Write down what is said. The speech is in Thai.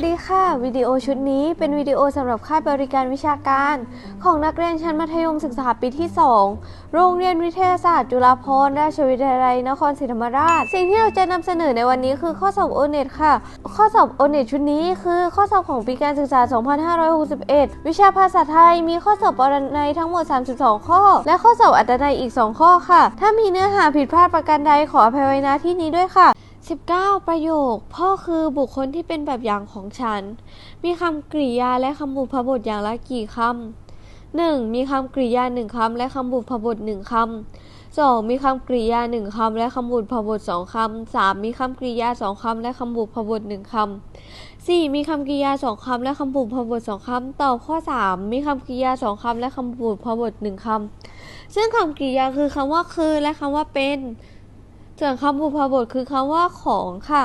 วัสดีค่ะ วิดีโอชุดนี้เป็นวิดีโอสำหรับค่ายบริการวิชาการ ของนักเรียนชั้นมัธยมศึกษาปีที่ 2 โรงเรียนวิทยาศาสตร์ จุฬาภรณราชวิทยาลัยนครศรีธรรมราช สิ่งที่เราจะนำเสนอในวันนี้คือข้อสอบโอเน็ตค่ะ ข้อสอบโอเน็ตชุดนี้คือข้อสอบของปีการศึกษา 2561 วิชาภาษาไทยมีข้อสอบปรนัยทั้งหมด 32 ข้อ และข้อสอบอัตนัยอีก 2 ข้อค่ะ ถ้ามีเนื้อหาผิดพลาดประการใดขออภัยไว้ณที่นี้ด้วยค่ะ 19 ประโยค พ่อคือบุคคลที่เป็นแบบอย่างของฉัน มีคำกริยาและคำบุพบทอย่างละกี่คำ 1. มีคำกริยาหนึ่งคำและคำบุพบทหนึ่งคำ 2. มีคำกริยาหนึ่งคำและคำบุพบทสองคำ 3. มีคำกริยาสองคำและคำบุพบทหนึ่งคำ 4. มีคำกริยาสองคำและคำบุพบทสองคำตอบข้อ3มีคำกริยาสองคำและคำบุพบทหนึ่งคำซึ่งคำกริยาคือคำว่าคือและคำว่าเป็น ส่วนคำบุพบทคือคำว่าของค่ะ